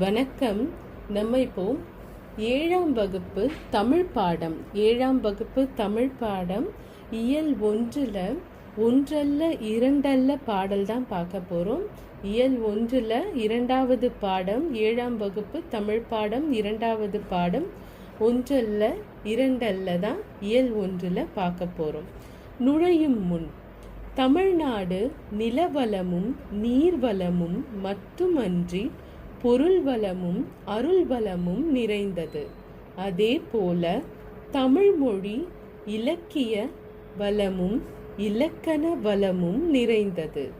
வணக்கம். நம்ம இப்போ ஏழாம் வகுப்பு தமிழ் பாடம். ஏழாம் வகுப்பு தமிழ் பாடம். இயல் ஒன்றில் ஒன்றல்ல இரண்டல்ல பாடல் தான் பார்க்க போகிறோம் இயல் ஒன்றில் இரண்டாவது பாடம் ஏழாம் வகுப்பு தமிழ் பாடம் இரண்டாவது பாடம். ஒன்றல்ல இரண்டல்ல தான் இயல் ஒன்றில் பார்க்க போகிறோம் நுழையும் முன் தமிழ்நாடு நிலவளமும் நீர்வளமும் மட்டுமன்றி பொருள் வளமும் அருள் வளமும் நிறைந்தது. அதே போல தமிழ் மொழி இலக்கிய வளமும் இலக்கண வளமும் நிறைந்தது.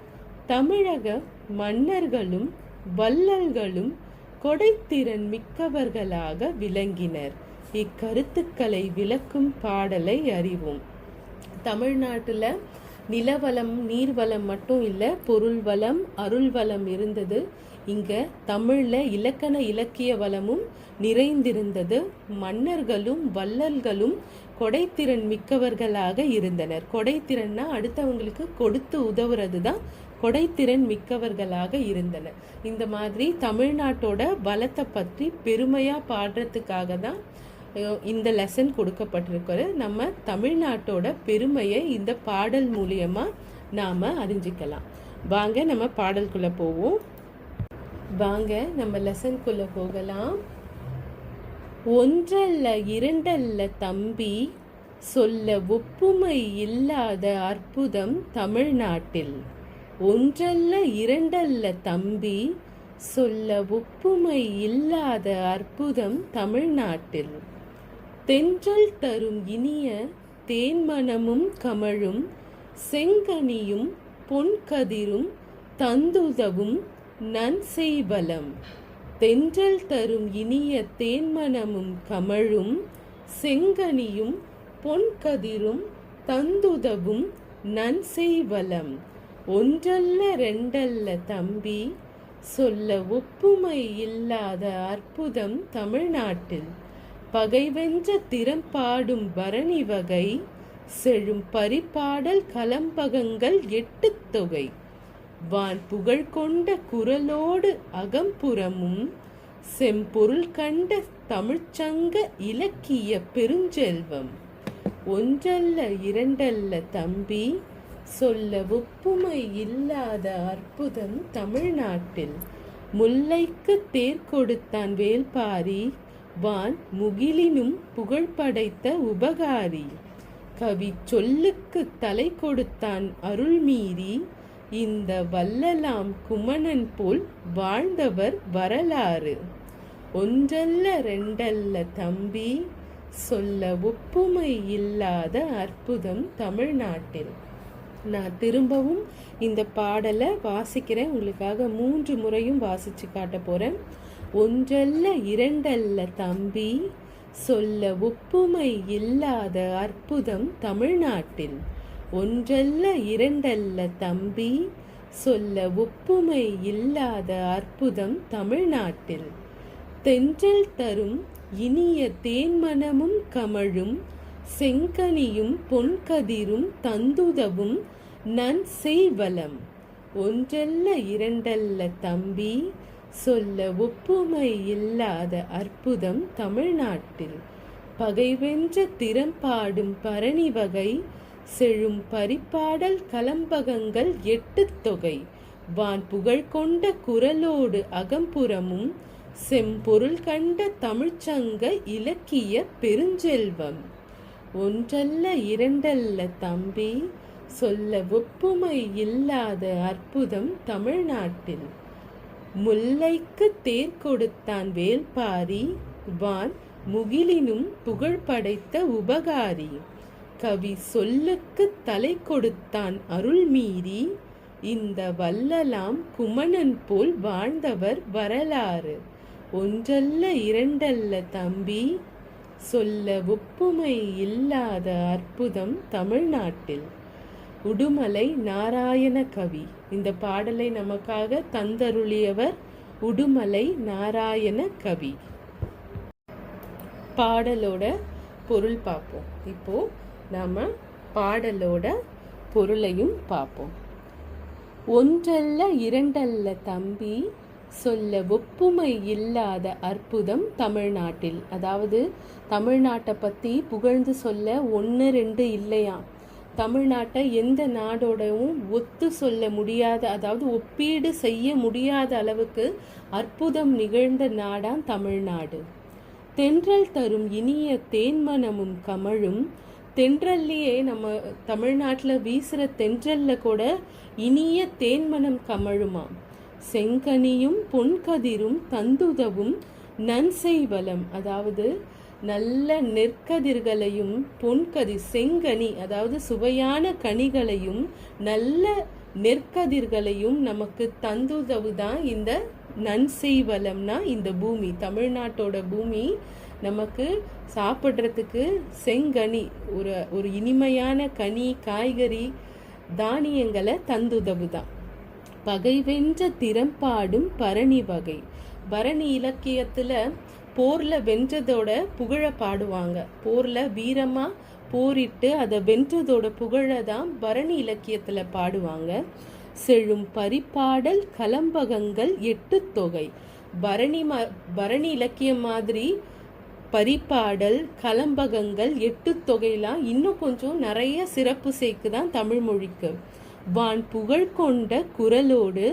தமிழக மன்னர்களும் வள்ளல்களும் கொடைத்திறன் மிக்கவர்களாக விளங்கினர். இக்கருத்துக்களை விளக்கும் பாடலை அறிவோம். தமிழ்நாட்டில் நிலவளம் நீர்வளம் மட்டும் இல்லை பொருள் வளம் அருள் வளம் இருந்தது. இங்கே தமிழில் இலக்கண இலக்கிய வளமும் நிறைந்திருந்தது. மன்னர்களும் வள்ளல்களும் கொடைத்திறன் மிக்கவர்களாக இருந்தனர். கொடைத்திறன்னா அடுத்தவங்களுக்கு கொடுத்து உதவுறது தான் கொடைத்திறன் மிக்கவர்களாக இருந்தனர். இந்த மாதிரி தமிழ்நாட்டோட பலத்தை பற்றி பெருமையாக பாடுறதுக்காக தான் இந்த லெசன் கொடுக்கப்பட்டிருக்கிறது. நம்ம தமிழ்நாட்டோட பெருமையை இந்த பாடல் மூலியமா நாம அறிஞ்சிக்கலாம். வாங்க நம்ம பாடலுக்குள்ள போவோம். வாங்க நம்ம லெசனுக்குள்ள போகலாம். ஒன்றல்ல இரண்டல்ல தம்பி சொல்ல ஒப்புமை இல்லாத அற்புதம் தமிழ்நாட்டில். ஒன்றல்ல இரண்டல்ல தம்பி சொல்ல ஒப்புமை இல்லாத அற்புதம் தமிழ்நாட்டில். தென்றல் தரும் இனிய தேன்மணமும் கமழும் செங்கனியும் பொன்கதிரும் தந்துதவும் நன்செய்வலம். தென்றல் தரும் இனிய தேன்மணமும் கமழும் செங்கனியும் பொன்கதிரும் தந்துதவும் நன்செய்வலம். ஒன்றல்ல ரெண்டல்ல தம்பி சொல்ல ஒப்புமை இல்லாத அற்புதம் தமிழ்நாட்டில். பகைவென்ற திறம் பாடும் பரணி வகை செழும் பரிபாடல் கலம்பகங்கள் எட்டு தொகை. வான் புகழ் கொண்ட குரலோடு அகம்புறமும் செம்பொருள் கண்ட தமிழ்ச்சங்க இலக்கிய பெருஞ்செல்வம். ஒன்றல்ல இரண்டல்ல தம்பி சொல்ல ஒப்புமை இல்லாத அற்புதம் தமிழ்நாட்டில். முல்லைக்கு தேர் கொடுத்தான் வேல்பாரி வான் முகிலினும் புகழ் படைத்த உபகாரி. கவி சொல்லுக்கு தலை கொடுத்தான் அருள்மீறி இந்த வல்லலாம் குமணன் போல் வாழ்ந்தவர் வரலாறு. ஒன்றல்ல ரெண்டல்ல தம்பி சொல்ல ஒப்புமை இல்லாத அற்புதம் தமிழ்நாட்டில். நான் திரும்பவும் இந்த பாடலை வாசிக்கிறேன். உங்களுக்காக மூன்று முறையும் வாசித்து காட்ட போகிறேன் ஒன்றல்ல இரண்டல்ல தம்பி சொல்ல ஒப்புமை இல்லாத அற்புதம் தமிழ்நாட்டில். ஒன்றல்ல இரண்டல்ல தம்பி சொல்ல ஒப்புமை இல்லாத அற்புதம் தமிழ்நாட்டில். தென்றல் தரும் இனிய தேன்மணமும் கமழும் செங்கனியும் பொன்கதிரும் தந்துதவும் நன் செய்வலம் ஒன்றல்ல இரண்டல்ல தம்பி சொல்ல ஒப்புமை இல்லாத அற்புதம் தமிழ்நாட்டில். பகைவென்ற திறம்பாடும் பரணி வகை செழும் பரிபாடல் கலம்பகங்கள் எட்டு தொகை. வான் புகழ் கொண்ட குரலோடு அகம்புறமும் செம்பொருள் கண்ட தமிழ்ச்சங்க இலக்கிய பெருஞ்செல்வம். ஒன்றல்ல இரண்டல்ல தம்பி சொல்ல ஒப்புமை இல்லாத அற்புதம் தமிழ்நாட்டில். முல்லைக்கு தேர் கொடுத்தான் வேல்பாரி வான் முகிலினும் புகழ் படைத்த உபகாரி. கவி சொல்லுக்கு தலை கொடுத்தான் அருள் மீறி இந்த வல்லலாம் குமணன் போல் வாழ்ந்தவர் வரலாறு. ஒன்றல்ல இரண்டல்ல தம்பி சொல்ல ஒப்புமை இல்லாத அற்புதம் தமிழ்நாட்டில். உடுமலை நாராயண கவி இந்த பாடலை நமக்காக தந்தருளியவர் உடுமலை நாராயண கவி. பாடலோட பொருள் பார்ப்போம். இப்போ நாம் பாடலோட பொருளையும் பார்ப்போம் ஒன்றல்ல இரண்டல்ல தம்பி சொல்ல ஒப்புமை இல்லாத அற்புதம் தமிழ்நாட்டில். அதாவது தமிழ்நாட்டை பற்றி புகழ்ந்து சொல்ல ஒன்று ரெண்டு இல்லையா? தமிழ்நாட்டை எந்த நாடோடவும் ஒத்து சொல்ல முடியாத அதாவது ஒப்பீடு செய்ய முடியாத அளவுக்கு அற்புதம் நிகழ்ந்த நாடாம் தமிழ்நாடு. தென்றல் தரும் இனிய தேன்மனமும் கமழும் தென்றல்லையே நம்ம தமிழ்நாட்டில் வீசுகிற தென்றல்ல கூட இனிய தேன்மனம் கமழுமாம் செங்கனியும் பொன்கதிரும் தந்துதவும் நன்செய்வலம். அதாவது நல்ல நெற்கதிர்களையும் பொன்கதி செங்கனி அதாவது சுவையான கனிகளையும் நல்ல நெற்கதிர்களையும் நமக்கு தந்துதவு தான் இந்த நன்செய்வலம்னா இந்த பூமி. தமிழ்நாட்டோட பூமி நமக்கு சாப்பிட்றதுக்கு செங்கனி ஒரு ஒரு இனிமையான கனி காய்கறி தானியங்களை தந்துதவு தான் பகை வென்ற திறம்பாடும் பரணி வகை. பரணி இலக்கியத்தில் போரில் வென்றதோட புகழ பாடுவாங்க. போரில் வீரமாக போரிட்டு அதை வென்றதோட புகழ தான் பரணி இலக்கியத்தில் பாடுவாங்க. செழும் பரிப்பாடல் கலம்பகங்கள் எட்டு தொகை. பரணி ம பரணி இலக்கியம் மாதிரி பரிப்பாடல் கலம்பகங்கள் எட்டு தொகைலாம் இன்னும் கொஞ்சம் நிறைய சிறப்பு சேர்க்கு தான் தமிழ் மொழிக்கு. வான் புகழ் கொண்ட குரலோடு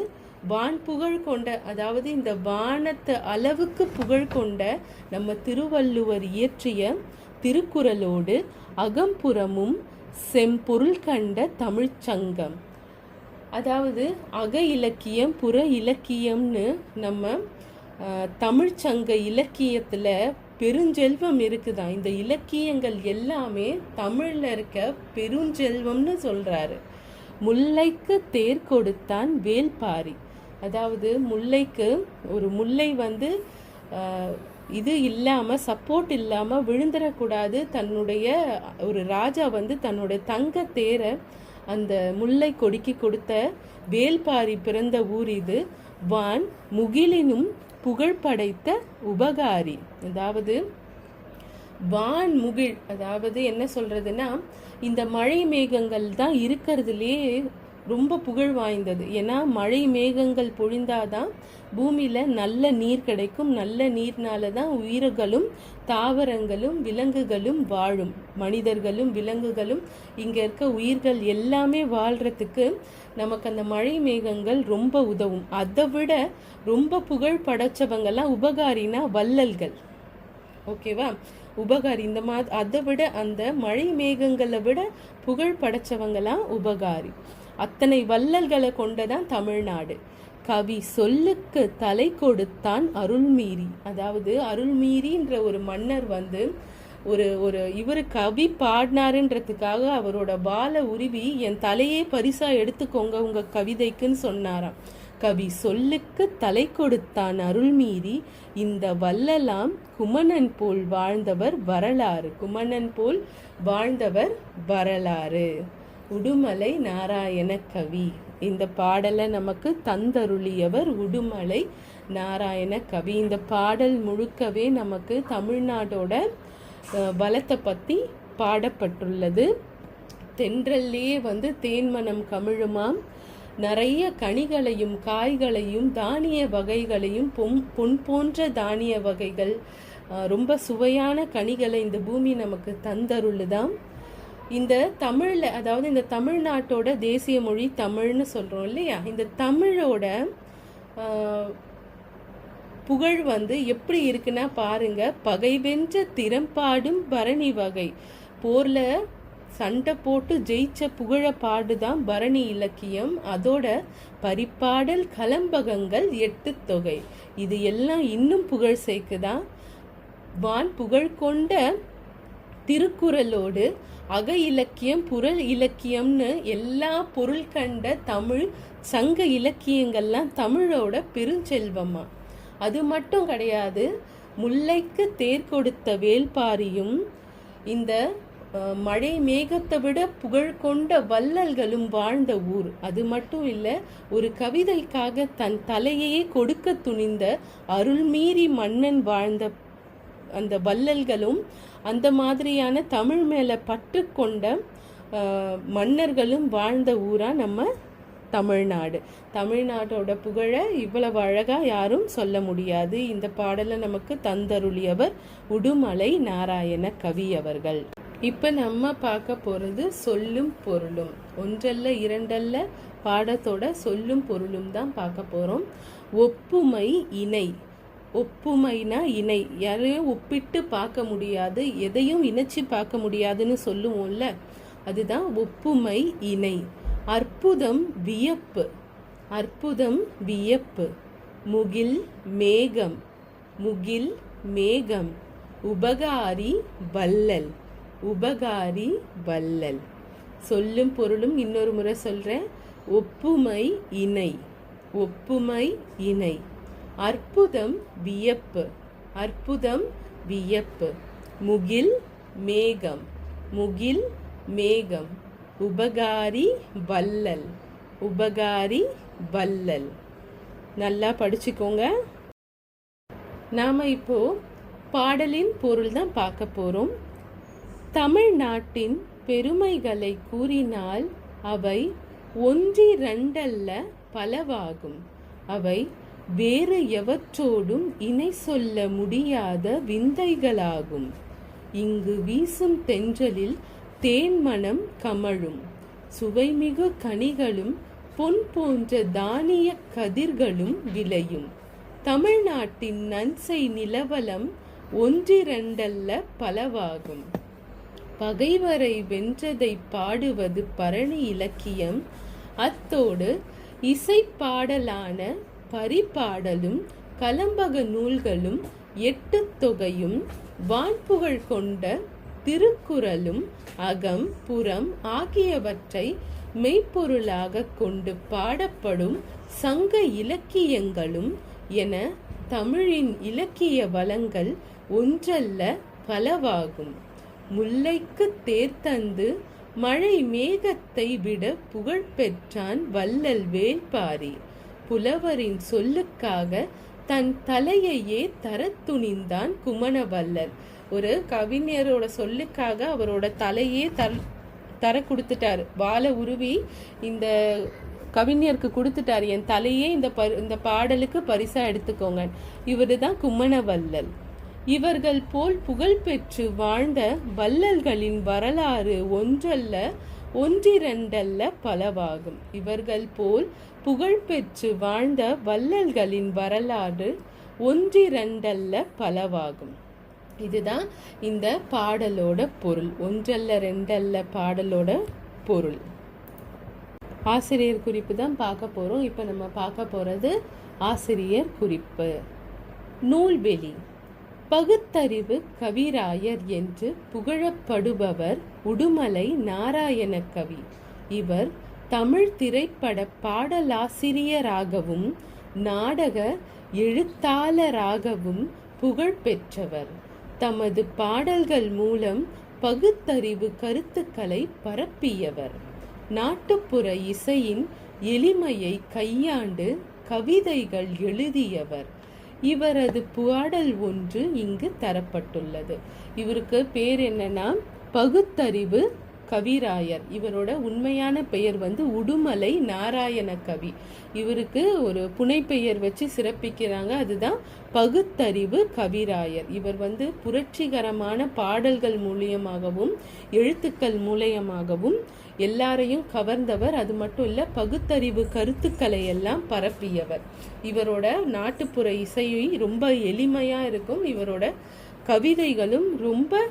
வான் புகழ் கொண்ட அதாவது இந்த வானத்து அளவுக்கு புகழ் கொண்ட நம்ம திருவள்ளுவர் இயற்றிய திருக்குறளோடு அகம்புறமும் செம்பொருள் கண்ட தமிழ்ச்சங்கம் அதாவது அக இலக்கியம் புற இலக்கியம்னு நம்ம தமிழ்ச்சங்க இலக்கியத்தில் பெருஞ்செல்வம் இருக்குதான் இந்த இலக்கியங்கள் எல்லாமே தமிழில் இருக்க பெருஞ்செல்வம்னு சொல்கிறாரு முல்லைக்கு தேர் கொடுத்தான் வேல்பாரி. அதாவது முல்லைக்கு ஒரு முல்லை வந்து இது இல்லாமல் சப்போர்ட் இல்லாமல் விழுந்துடக்கூடாது தன்னுடைய ஒரு ராஜா வந்து தன்னுடைய தங்க தேரை அந்த முல்லை கொடிக்கு கொடுத்த வேல்பாரி பிறந்த ஊர் இது. வான் முகிலினும் புகழ் படைத்த உபகாரி. அதாவது வான் முகிழ் அதாவது என்ன சொல்றதுன்னா இந்த மழை மேகங்கள் தான் இருக்கிறதுலே ரொம்ப புகழ் வாய்ந்தது. ஏன்னா மழை மேகங்கள் பொழிந்தாதான் பூமியில் நல்ல நீர் கிடைக்கும். நல்ல நீர்னால தான் உயிர்களும் தாவரங்களும் விலங்குகளும் வாழும். மனிதர்களும் விலங்குகளும் இங்கே இருக்க உயிர்கள் எல்லாமே வாழ்கிறதுக்கு நமக்கு அந்த மழை மேகங்கள் ரொம்ப உதவும். அதை விட ரொம்ப புகழ் படைச்சவங்கெல்லாம் உபகாரினா வள்ளல்கள். ஓகேவா? உபகாரி இந்த மாதிரி அதை விட அந்த மழை மேகங்களை விட புகழ் படைச்சவங்களாம் உபகாரி. அத்தனை வள்ளல்களை கொண்டதான் தமிழ்நாடு. கவி சொல்லுக்கு தலை கொடுத்தான் அருள்மீறி. அதாவது அருள்மீறின்ற ஒரு மன்னர் வந்து ஒரு ஒரு இவர் கவி பாடினாருன்றதுக்காக அவரோட பால உருவி என் தலையே பரிசா எடுத்துக்கோங்க உங்க கவிதைக்குன்னு சொன்னாராம். கவி சொல்லுக்கு தலை கொடுத்தான் அருள்மீறி. இந்த வல்லலாம் குமணன் போல் வாழ்ந்தவர் வரலாறு. குமணன் போல் வாழ்ந்தவர் வரலாறு. உடுமலை நாராயண கவி. இந்த பாடலை நமக்கு தந்தருளியவர் உடுமலை நாராயண கவி. இந்த பாடல் முழுக்கவே நமக்கு தமிழ்நாடோட பலத்தை பற்றி பாடப்பட்டுள்ளது. தென்றல்லே வந்து தேன்மனம் கமிழுமாம். நிறைய கனிகளையும் காய்களையும் தானிய வகைகளையும் பொன் பொன் போன்ற தானிய வகைகள் ரொம்ப சுவையான கனிகளை இந்த பூமி நமக்கு தந்தருளுதாம். இந்த தமிழில் அதாவது இந்த தமிழ்நாட்டோட தேசிய மொழி தமிழ்னு சொல்கிறோம் இல்லையா? இந்த தமிழோட புகழ் வந்து எப்படி இருக்குன்னா பாருங்க பகை வென்ற திறம்பாடும் பரணி வகை. போரில் சண்டை போட்டு ஜெயிச்ச புகழ பாடுதான் பரணி இலக்கியம் அதோட பரிப்பாடல் கலம்பகங்கள் எட்டு தொகை. இது எல்லாம் இன்னும் புகழ் சேர்க்குதான் வான் புகழ் கொண்ட திருக்குறளோடு அக இலக்கியம் புறல் இலக்கியம்னு எல்லா பொருள் கண்ட தமிழ் சங்க இலக்கியங்கள்லாம் தமிழோட பெருஞ்செல்வமா? அது மட்டும் கிடையாது முல்லைக்கு தேர் கொடுத்த வேல்பாரியும் இந்த மழை மேகத்தை விட புகழ் கொண்ட வள்ளல்களும் வாழ்ந்த ஊர். அது மட்டும் இல்லை ஒரு கவிதைக்காக தன் தலையையே கொடுக்க துணிந்த அருள்மீறி மன்னன் வாழ்ந்த அந்த வள்ளல்களும் அந்த மாதிரியான தமிழ் மேலே பற்று கொண்ட மன்னர்களும் வாழ்ந்த ஊராக நம்ம தமிழ்நாடு. தமிழ்நாட்டோட புகழை இவ்வளவு அழகாக யாரும் சொல்ல முடியாது. இந்த பாடலை நமக்கு தந்தருளியவர் உடுமலை நாராயண கவி அவர்கள். இப்போ நம்ம பார்க்க போகிறது சொல்லும் பொருளும். ஒன்றல்ல இரண்டல்ல பாடத்தோட சொல்லும் பொருளும் தான் பார்க்க போகிறோம் ஒப்புமை இணை. ஒப்புமைனா இணை. யாரையும் ஒப்பிட்டு பார்க்க முடியாது எதையும் இணைச்சி பார்க்க முடியாதுன்னு சொல்லுவோம்ல. அதுதான் ஒப்புமை இணை. அற்புதம் வியப்பு. அற்புதம் வியப்பு. முகில் மேகம். முகில் மேகம். உபகாரி வல்லல் உபகாரி வல்லல் சொல்லும் பொருளும் இன்னொரு முறை சொல்கிறேன் ஒப்புமை இணை. ஒப்புமை இணை. அற்புதம் வியப்பு. அற்புதம் வியப்பு. முகில் மேகம். முகில் மேகம். உபகாரி வல்லல். உபகாரி வல்லல். நல்லா படிச்சுக்கோங்க. நாம் இப்போ பாடலின் பொருள் தான் பார்க்க போகிறோம் தமிழ்நாட்டின் பெருமைகளை கூறினால் அவை ஒன்றிரண்டல்ல பலவாகும். அவை வேறு எவற்றோடும் இணை சொல்ல முடியாத விந்தைகளாகும். இங்கு வீசும் தென்றலில் தேன்மணம் கமழும். சுவைமிகு கனிகளும் பொன் போன்ற தானிய கதிர்களும் விளையும். தமிழ்நாட்டின் நன்சை நிலவலம் ஒன்றிரண்டல்ல பலவாகும். பகைவரை வென்றதை பாடுவது பரணி இலக்கியம். அத்தோடு இசைப்பாடலான பரிபாடலும் கலம்பக நூல்களும் எட்டு தொகையும் வான்புகழ் கொண்ட திருக்குறளும் அகம் புறம் ஆகியவற்றை மெய்ப்பொருளாக கொண்டு பாடப்படும் சங்க இலக்கியங்களும் என தமிழின் இலக்கிய வளங்கள் ஒன்றல்ல பலவாகும். முல்லைக்கு தேர்த்தந்து மழை மேகத்தை விட புகழ் பெற்றான் வல்லல் வேள்பாரி புலவரின் சொல்லுக்காக தன் தலையையே தர துணிந்தான் குமணவல்லர். ஒரு கவிஞரோட சொல்லுக்காக அவரோட தலையே தர தர கொடுத்துட்டாரு. வாழை உருவி இந்த கவிஞருக்கு கொடுத்துட்டாரு. என் தலையே இந்த ப இந்த பாடலுக்கு பரிசா எடுத்துக்கோங்க. இவரு தான் குமணவல்லல் இவர்கள் போல் புகழ்பெற்று வாழ்ந்த வள்ளல்களின் வரலாறு ஒன்றல்ல ஒன்றிரண்டல்ல பலவாகும். இவர்கள் போல் புகழ்பெற்று வாழ்ந்த வள்ளல்களின் வரலாறு ஒன்றிரண்டல்ல பலவாகும். இதுதான் இந்த பாடலோட பொருள். ஒன்றல்ல ரெண்டல்ல பாடலோட பொருள். ஆசிரியர் குறிப்பு தான் பார்க்க போகிறோம் இப்போ நம்ம பார்க்க போகிறது ஆசிரியர் குறிப்பு. நூல்வெளி. பகுத்தறிவு கவிராயர் என்று புகழப்படுபவர் உடுமலை நாராயண கவி. இவர் தமிழ் திரைப்பட பாடலாசிரியராகவும் நாடக எழுத்தாளராகவும் புகழ் பெற்றவர். தமது பாடல்கள் மூலம் பகுத்தறிவு கருத்துக்களை பரப்பியவர். நாட்டுப்புற இசையின் எளிமையை கையாண்டு கவிதைகள் எழுதியவர். இவரது பாடல் ஒன்று இங்கு தரப்பட்டுள்ளது. இவருக்கு பேர் என்னன்னா பகுத்தறிவு கவிராயர். இவரோட உண்மையான பெயர் வந்து உடுமலை நாராயண கவி. இவருக்கு ஒரு புனைப்பெயர் வச்சு சிறப்பிக்கிறாங்க. அதுதான் பகுத்தறிவு கவிராயர். இவர் வந்து புரட்சிகரமான பாடல்கள் மூலியமாகவும் எழுத்துக்கள் மூலியமாகவும் எல்லாரையும் கவர்ந்தவர். அது மட்டும் இல்லை பகுத்தறிவு கருத்துக்களை எல்லாம் பரப்பியவர். இவரோட நாட்டுப்புற இசையும் ரொம்ப எளிமையாக இருக்கும். இவரோட கவிதைகளும் ரொம்ப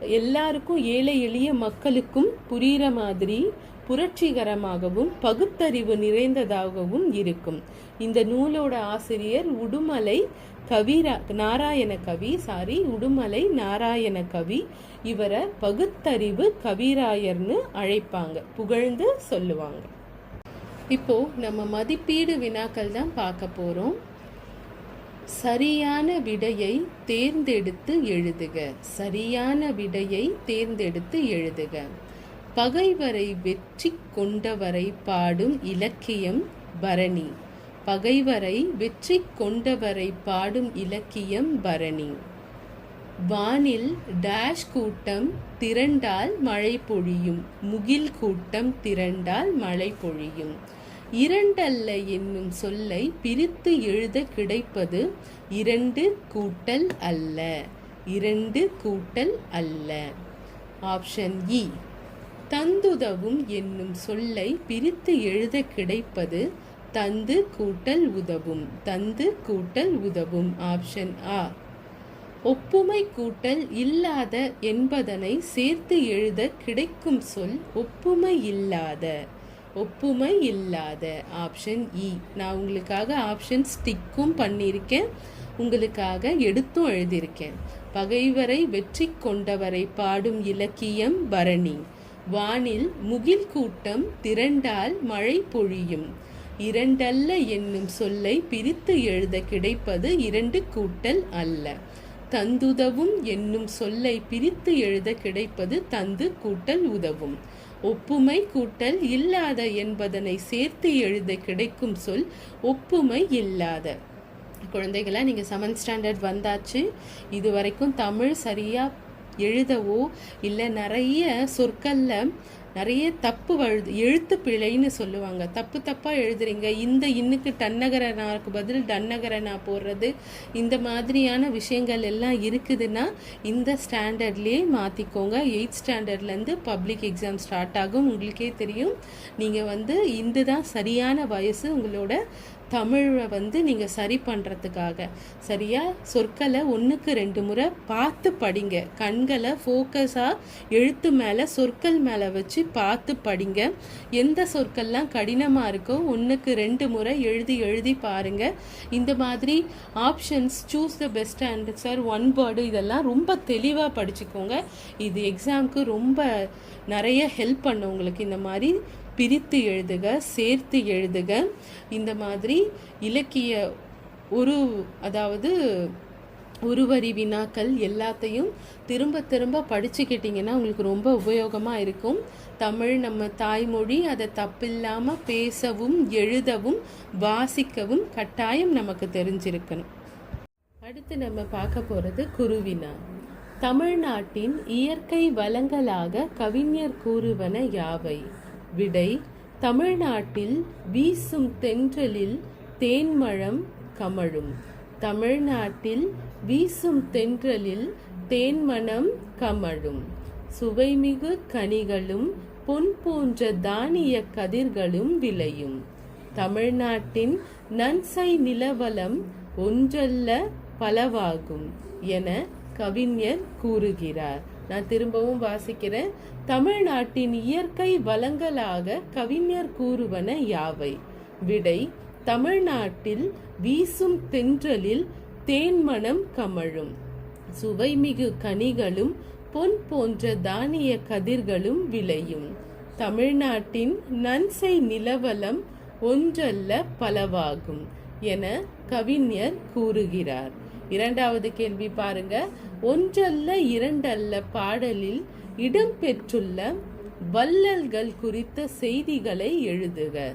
எல்லாருக்கும் ஏழை எளிய மக்களுக்கும் புரிகிற மாதிரி புரட்சிகரமாகவும் பகுத்தறிவு நிறைந்ததாகவும் இருக்கும். இந்த நூலோட ஆசிரியர் உடுமலை கவிரா நாராயண கவி சாரி உடுமலை நாராயண கவி. இவரை பகுத்தறிவு கவிராயர்னு அழைப்பாங்க. புகழ்ந்து சொல்லுவாங்க. இப்போ நம்ம மதிப்பீடு வினாக்கள் தான் பார்க்க போகிறோம் சரியான விடையை தேர்ந்தெடுத்து எழுதுக. சரியான விடையை தேர்ந்தெடுத்து எழுதுக. பகைவரை வெற்றி கொண்டவரை பாடும் இலக்கியம் பரணி. பகைவரை வெற்றி கொண்டவரை பாடும் இலக்கியம் பரணி. வானில் டேஷ் கூட்டம் திரண்டால் மழை பொழியும். முகில் கூட்டம் திரண்டால் மழை பொழியும். இரண்டல்ல என்னும் சொல்லை பிரித்து எழுத கிடைப்பது இரண்டு கூட்டல் அல்ல. இரண்டு கூட்டல் அல்ல. ஆப்ஷன் இ தந்துதவும் என்னும் சொல்லை பிரித்து எழுத கிடைப்பது தந்து கூட்டல் உதவும் தந்து கூட்டல் உதவும். ஆப்ஷன் ஆ ஒப்புமை கூட்டல் இல்லாத என்பதனை சேர்த்து எழுத கிடைக்கும் சொல் ஒப்புமை இல்லாத. ஒப்புமை இல்லாத ஆப்ஷன் இ e. நான் உங்களுக்காக ஆப்ஷன் ஸ்டிக்கும் பண்ணியிருக்கேன். உங்களுக்காக எடுத்தும் எழுதியிருக்கேன். பகைவரை வெற்றி கொண்டவரை பாடும் இலக்கியம் பரணி. வானில் முகில் கூட்டம் திரண்டால் மழை பொழியும். இரண்டல்ல என்னும் சொல்லை பிரித்து எழுத கிடைப்பது இரண்டு கூட்டல் அல்ல. தந்துதவும் என்னும் சொல்லை பிரித்து எழுத கிடைப்பது தந்து கூட்டல் உதவும். ஒப்புமை கூட்டல் இல்லாத என்பதனை சேர்த்து எழுத கிடைக்கும் சொல் ஒப்புமை இல்லாத. குழந்தைகளை நீங்கள் செவன்த் ஸ்டாண்டர்ட் வந்தாச்சு. இது வரைக்கும் தமிழ் சரியாக எழுதவோ இல்லை நிறைய சொற்களில் நிறைய தப்பு வழுது எழுத்து பிழைன்னு சொல்லுவாங்க. தப்பு தப்பாக எழுதுறீங்க. இந்த இன்னுக்கு டன்னகரனாக்கு பதில் டன்னகரனா போடுறது இந்த மாதிரியான விஷயங்கள் எல்லாம் இருக்குதுன்னா இந்த ஸ்டாண்டர்ட்லேயே மாற்றிக்கோங்க எயித் ஸ்டாண்டர்ட்லேருந்து பப்ளிக் எக்ஸாம் ஸ்டார்ட் ஆகும். உங்களுக்கே தெரியும். நீங்கள் வந்து இந்த தான் சரியான வயசு உங்களோட தமிழை வந்து நீங்கள் சரி பண்ணுறதுக்காக சரியா? சொற்களை ஒன்றுக்கு ரெண்டு முறை பார்த்து படிங்க. கண்களை ஃபோக்கஸாக எழுத்து மேலே சொற்கள் மேலே வச்சு பார்த்து படிங்க. எந்த சொற்கள்லாம் கடினமாக இருக்கோ ஒன்றுக்கு ரெண்டு முறை எழுதி எழுதி பாருங்கள் இந்த மாதிரி options choose the best answer one word இதெல்லாம் ரொம்ப தெளிவாக படிச்சுக்கோங்க. இது எக்ஸாமுக்கு ரொம்ப நிறைய ஹெல்ப் பண்ணும் உங்களுக்கு. இந்த மாதிரி பிரித்து எழுதுக சேர்த்து எழுதுக. இந்த மாதிரி இலக்கிய ஒரு அதாவது உருவரி வினாக்கள் எல்லாத்தையும் திரும்ப திரும்ப படிச்சுக்கிட்டிங்கன்னா உங்களுக்கு ரொம்ப உபயோகமாக இருக்கும். தமிழ் நம்ம தாய்மொழி அதை தப்பில்லாமல் பேசவும் எழுதவும் வாசிக்கவும் கட்டாயம் நமக்கு தெரிஞ்சிருக்கணும். அடுத்து நம்ம பார்க்க போகிறது குருவினா. தமிழ்நாட்டின் இயற்கை வளங்களாக கவிஞர் கூறுவன யாவை? விடை தமிழ்நாட்டில் வீசும் தென்றலில் தேன்மழம் கமழும். தமிழ்நாட்டில் வீசும் தென்றலில் தேன்மணம் கமழும். சுவைமிகு கனிகளும் பொன் போன்ற தானிய கதிர்களும் விளையும். தமிழ்நாட்டின் நன்சை நிலவலம் ஒன்றல்ல பலவாகும் என கவிஞர் கூறுகிறார். நான் திரும்பவும் வாசிக்கிறேன். தமிழ்நாட்டின் இயற்கை வளங்களாக கவிஞர் கூறுவன யாவை? விடை தமிழ்நாட்டில் வீசும் தென்றலில் தேன்மணம் கமழும். சுவைமிகு கனிகளும் பொன் போன்ற தானிய கதிர்களும் விளையும். தமிழ்நாட்டின் நன்சை நிலவலம் ஒன்றல்ல பலவாகும் என கவிஞர் கூறுகிறார். இரண்டாவது கேள்வி பாருங்க. ஒன்றல்ல இரண்டல்ல பாடலில் இடம்பெற்றுள்ள வள்ளல்கள் குறித்த செய்திகளை எழுதுக.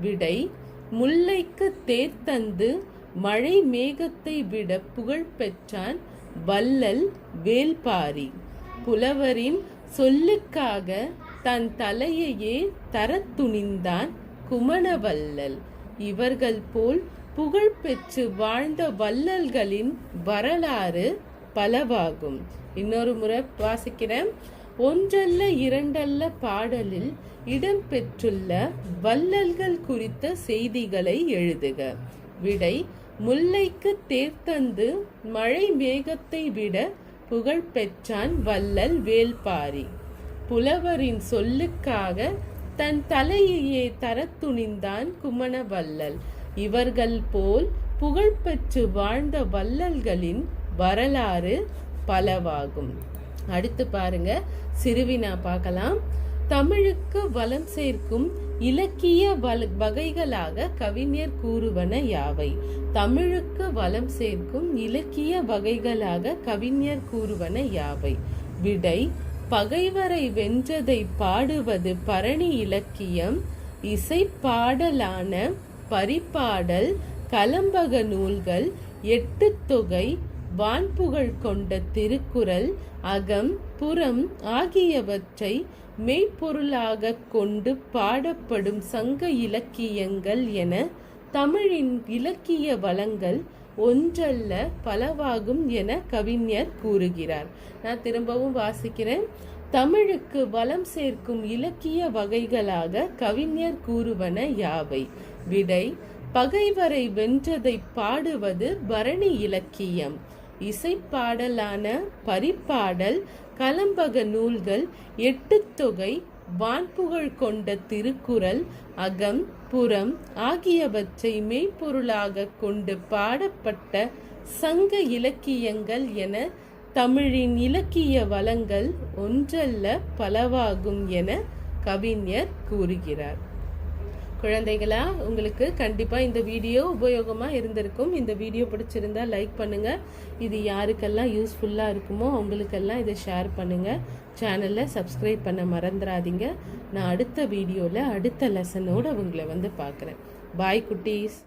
விடை முல்லைக்கு தேர்த்தந்து மழை மேகத்தை விட புகழ் பெற்றான் வள்ளல் வேல்பாரி. புலவரின் சொல்லுக்காக தன் தலையையே தரத் துணிந்தான் குமணவல்லல் இவர்கள் போல் புகழ்பெற்று வாழ்ந்த வள்ளல்களின் வரலாறு பலவாகும். இன்னொரு முறை வாசிக்கிறேன். ஒன்றல்ல இரண்டல்ல பாடலில் இடம்பெற்றுள்ள வள்ளல்கள் குறித்த செய்திகளை எழுதுக. விடை முல்லைக்கு தேர்த்தந்து மழை மேகத்தை விட புகழ் பெற்றான் வள்ளல் வேல்பாரி புலவரின் சொல்லுக்காக தன் தலையையே தரத் துணிந்தான் குமணவல்லல் இவர்கள் போல் புகழ்பெற்று வாழ்ந்த வள்ளல்களின் வரலாறு பலவாகும். அடுத்து பாருங்க சிறுவினா பார்க்கலாம். தமிழுக்கு வளம் சேர்க்கும் இலக்கிய வகைகளாக கவிஞர் கூறுவன யாவை? தமிழுக்கு வளம் சேர்க்கும் இலக்கிய வகைகளாக கவிஞர் கூறுவன யாவை? விடை பகைவரை வென்றதை பாடுவது பரணி இலக்கியம் இசை பாடலான பரிபாடல் கலம்பக நூல்கள் எட்டு தொகை வான்புகழ் கொண்ட திருக்குறள் அகம் புறம் ஆகியவற்றை மெய்ப்பொருளாக கொண்டு பாடப்படும் சங்க இலக்கியங்கள் என தமிழின் இலக்கிய வளங்கள் ஒன்றல்ல பலவாகும் என கவிஞர் கூறுகிறார். நான் திரும்பவும் வாசிக்கிறேன். தமிழுக்கு வளம் சேர்க்கும் இலக்கிய வகைகளாக கவிஞர் கூறுவன யாவை? விடை பகைவரை வென்றதை பாடுவது பரணி இலக்கியம். இசைப்பாடலான பரிப்பாடல் கலம்பக நூல்கள் எட்டுத்தொகை வான்புகழ் கொண்ட திருக்குறள் அகம் புறம் ஆகியவற்றை மெய்ப்பொருளாக கொண்டு பாடப்பட்ட சங்க இலக்கியங்கள் என தமிழின் இலக்கிய வளங்கள் ஒன்றல்ல பலவாகும் என கவிஞர் கூறுகிறார். குழந்தைகளா உங்களுக்கு கண்டிப்பாக இந்த வீடியோ உபயோகமாக இருந்திருக்கும். இந்த வீடியோ பிடிச்சிருந்தா லைக் பண்ணுங்கள் இது யாருக்கெல்லாம் யூஸ்ஃபுல்லாக இருக்குமோ அவங்களுக்கெல்லாம் இதை ஷேர் பண்ணுங்கள் சேனலை சப்ஸ்கிரைப் பண்ண மறந்துடாதீங்க. நான் அடுத்த வீடியோவில் அடுத்த லெசனோடு உங்களை வந்து பார்க்குறேன். பாய் குட்டீஸ்.